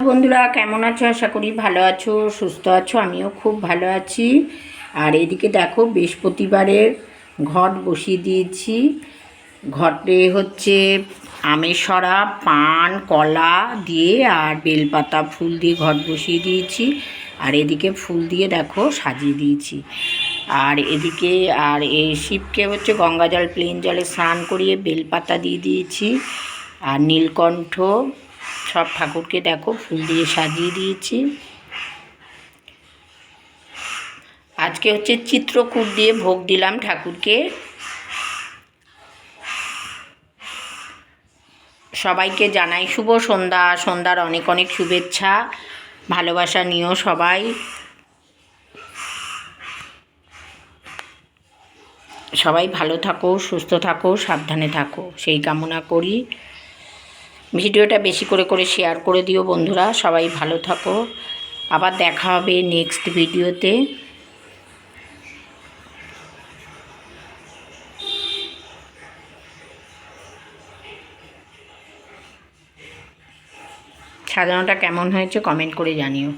বন্ধুরা, কেমন আছো? আশা করি ভালো আছো, সুস্থ আছো, আমিও খুব ভালো আছি। আর এদিকে দেখো, বৃহস্পতিবারের ঘট বসিয়ে দিয়েছি। ঘটে হচ্ছে আমের সরা পান, কলা দিয়ে আর বেলপাতা, ফুল দিয়ে ঘট বসিয়ে দিয়েছি। আর এদিকে ফুল দিয়ে দেখো, সাজিয়ে দিয়েছি। আর এদিকে, আর এই শিবকে হচ্ছে গঙ্গা জল, প্লেন জলে স্নান করিয়ে বেলপাতা দিয়ে দিয়েছি। আর নীলকণ্ঠ সব ঠাকুরকে দেখো, ফুল দিয়ে সাজিয়ে দিয়েছি। আজকে হচ্ছে চিত্রকূট দিয়ে ভোগ দিলাম ঠাকুরকে। সবাইকে জানাই শুভ সন্ধ্যা, সন্ধ্যার অনেক অনেক শুভেচ্ছা, ভালোবাসা নিও সবাই। সবাই ভালো থাকো, সুস্থ থাকো, সাবধানে থাকো, সেই কামনা করি। ভিডিওটা বেশি করে করে শেয়ার করে দিও বন্ধুরা, সবাই ভালো থাকো। আবার দেখা হবে নেক্সট ভিডিওতে। সাজানোটা কেমন হয়েছে কমেন্ট করে জানিও।